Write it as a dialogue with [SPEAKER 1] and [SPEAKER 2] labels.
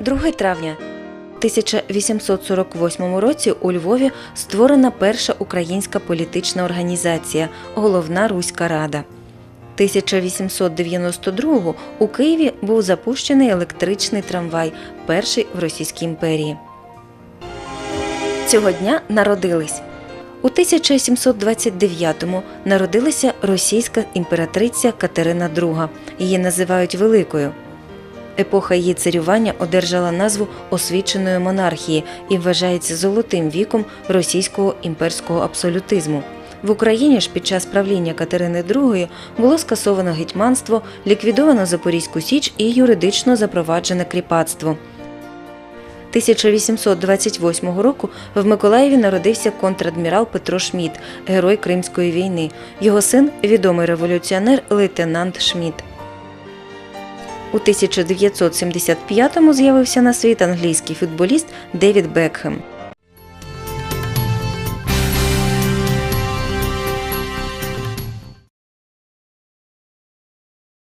[SPEAKER 1] 2 травня 1848 році у Львові створена перша українська політична організація Головна Руська Рада. 1892 у Києві був запущений електричний трамвай, перший в Російській імперії. Цього дня народились. У 1729-му народилася російська імператриця Катерина II. Її називають Великою. Епоха її царювання одержала назву освіченої монархії і вважається золотим віком російського імперського абсолютизму. В Україні ж під час правління Катерини II було скасовано гетьманство, ліквідовано Запорізьку Січ і юридично запроваджене кріпацтво. 1828 року в Миколаєві народився контрадмірал Петро Шмідт, герой Кримської війни. Його син відомий революціонер лейтенант Шмідт. У 1975-му з'явився на світ англійський футболіст Девід Бекхем.